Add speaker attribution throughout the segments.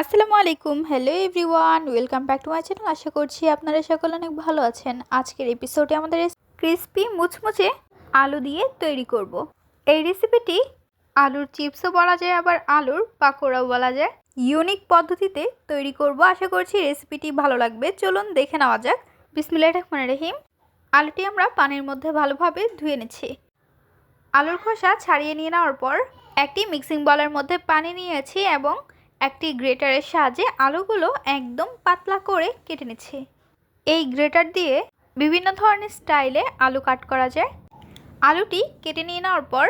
Speaker 1: আসসালামু আলাইকুম। Hello everyone welcome back to my channel আশা করছি আপনারা সকলে অনেক ভালো আছেন। আজকের এপিসোডে আমাদের ক্রিসপি মুচমুচে আলু দিয়ে তৈরি করব। এই রেসিপিটি আলুর চিপসও বলা যায়, আবার আলুর পাকোড়াও বলা যায়। ইউনিক পদ্ধতিতে তৈরি করব। আশা করছি রেসিপিটি ভালো লাগবে। চলুন দেখে নেওয়া যাক। বিসমিল্লাহ রহমান রহিম। আলুটি আমরা পানির মধ্যে ভালোভাবে ধুয়ে নিচ্ছি। আলুর খোসা ছাড়িয়ে নিয়ে নেওয়ার পর একটি মিক্সিং বলের মধ্যে পানি নিয়েছি এবং একটি গ্রেটারের সাহায্যে আলুগুলো একদম পাতলা করে কেটে নিচ্ছি। এই গ্রেটার দিয়ে বিভিন্ন ধরনের স্টাইলে আলু কাট করা যায়। আলুটি কেটে নিয়ে নেওয়ার পর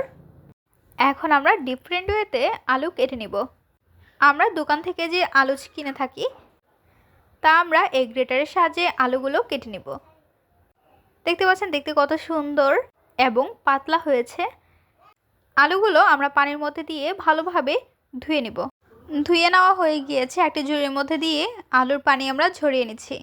Speaker 1: এখন আমরা ডিফারেন্ট ওয়েতে আলু কেটে নিব। আমরা দোকান থেকে যে আলু কিনে থাকি, তা আমরা এই গ্রেটারের সাহায্যে আলুগুলো কেটে নিব। দেখতে পাচ্ছেন, দেখতে কত সুন্দর এবং পাতলা হয়েছে। আলুগুলো আমরা পানির মধ্যে দিয়ে ভালোভাবে ধুয়ে নিব। ধুয়ে নেওয়া হয়ে গিয়েছে একটি ঝুড়ির মধ্যে দিয়ে। আলুর পানি আমরা ঝরিয়ে নিচ্ছি।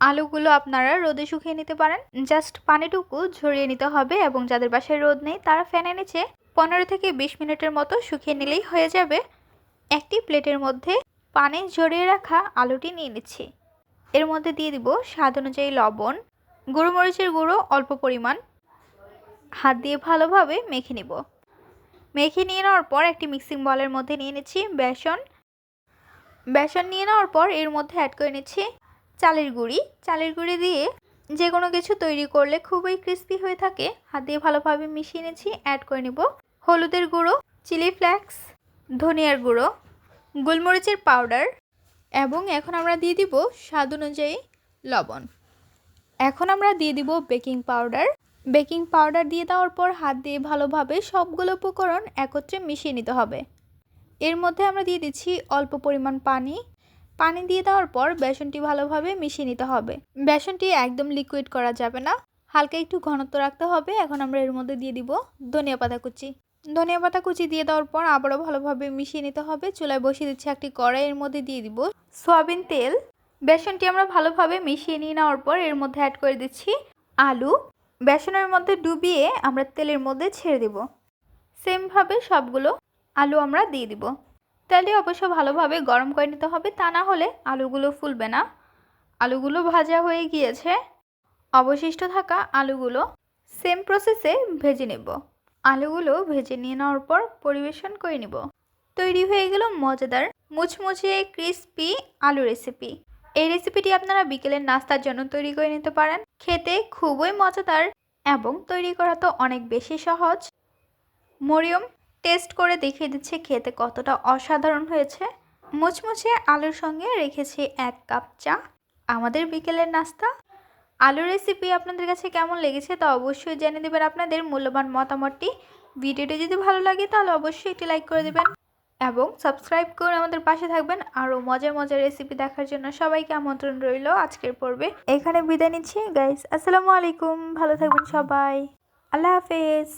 Speaker 1: আলুগুলো আপনারা রোদে শুকিয়ে নিতে পারেন। জাস্ট পানিটুকু ঝরিয়ে নিতে হবে এবং যাদের বাসায় রোদ নেই তারা ফ্যানে নিচে পনেরো থেকে বিশ মিনিটের মতো শুকিয়ে নিলেই হয়ে যাবে। একটি প্লেটের মধ্যে পানি ঝরিয়ে রাখা আলুটি নিয়ে নিচ্ছি। এর মধ্যে দিয়ে দিব স্বাদ অনুযায়ী লবণ, গুঁড়ো মরিচের গুঁড়ো অল্প পরিমাণ। হাত দিয়ে ভালোভাবে মেখে নিব। মেখে নিয়ে নেওয়ার পর একটি মিক্সিং বলের মধ্যে নিয়ে নিচ্ছি বেসন। বেসন নিয়ে নেওয়ার পর এর মধ্যে অ্যাড করে নিচ্ছি চালের গুঁড়ি। চালের গুঁড়ি দিয়ে যে কোনো কিছু তৈরি করলে খুবই ক্রিস্পি হয়ে থাকে। হাত দিয়ে ভালোভাবে মিশিয়ে নিচ্ছি অ্যাড করে নেব হলুদের গুঁড়ো চিলি ফ্লেক্স ধনিয়ার গুঁড়ো, গোলমরিচের পাউডার এবং এখন আমরা দিয়ে দিব স্বাদ অনুযায়ী লবণ। এখন আমরা দিয়ে দিব বেকিং পাউডার বেকিং পাউডার দিয়ে দেওয়ার পর হাত দিয়ে ভালোভাবে সবগুলো উপকরণ একত্রে মিশিয়ে নিতে হবে। এর মধ্যে আমরা দিয়ে দিচ্ছি অল্প পরিমাণ পানি। পানি দিয়ে দেওয়ার পর বেসনটি ভালোভাবে মিশিয়ে নিতে হবে। বেসনটি একদম লিকুইড করা যাবে না। হালকা একটু ঘনত্ব রাখতে হবে। এখন আমরা এর মধ্যে দিয়ে দিব ধনিয়া পাতা কুচি। ধনিয়া পাতা কুচি দিয়ে দেওয়ার পর আবারও ভালোভাবে মিশিয়ে নিতে হবে। চুলায় বসিয়ে দিচ্ছি একটি কড়াইয়ের মধ্যে দিয়ে দিব সয়াবিন তেল। বেসনটি আমরা ভালোভাবে মিশিয়ে নিয়ে নেওয়ার পর এর মধ্যে অ্যাড করে দিচ্ছি আলু। বেসনের মধ্যে ডুবিয়ে আমরা তেলের মধ্যে ছেড়ে দেব। সেমভাবে সবগুলো আলু আমরা দিয়ে দিব। তেলে অবশ্য ভালোভাবে গরম করে নিতে হবে, তা না হলে আলুগুলো ফুলবে না। আলুগুলো ভাজা হয়ে গিয়েছে। অবশিষ্ট থাকা আলুগুলো সেম প্রসেসে ভেজে নেব। আলুগুলো ভেজে নিয়ে নেওয়ার পর পরিবেশন করে নিব। তৈরি হয়ে গেল মজাদার, মুচমুচে ক্রিস্পি আলু রেসিপি এই রেসিপিটি আপনারা বিকেলের নাস্তার জন্য তৈরি করে নিতে পারেন। খেতে খুবই মজাদার এবং তৈরি করা তো অনেক বেশি সহজ। মরিয়ম টেস্ট করে দেখিয়ে দিচ্ছে খেতে কতটা অসাধারণ হয়েছে। মুচমুচে আলুর সঙ্গে রেখেছি এক কাপ চা। আমাদের বিকেলের নাস্তা। আলু রেসিপি আপনাদের কাছে কেমন লেগেছে তা অবশ্যই জেনে দেবেন আপনাদের মূল্যবান মতামতটি। ভিডিওটি যদি ভালো লাগে তাহলে অবশ্যই একটি লাইক করে দেবেন। এবং সাবস্ক্রাইব করে আমাদের পাশে থাকবেন। আরও মজার মজার রেসিপি দেখার জন্য সবাইকে আমন্ত্রণ রইল আজকের পর্বে। এখানে বিদায় নিচ্ছি। গাইস আসসালামু আলাইকুম। ভালো থাকবেন সবাই। আল্লাহ হাফেজ।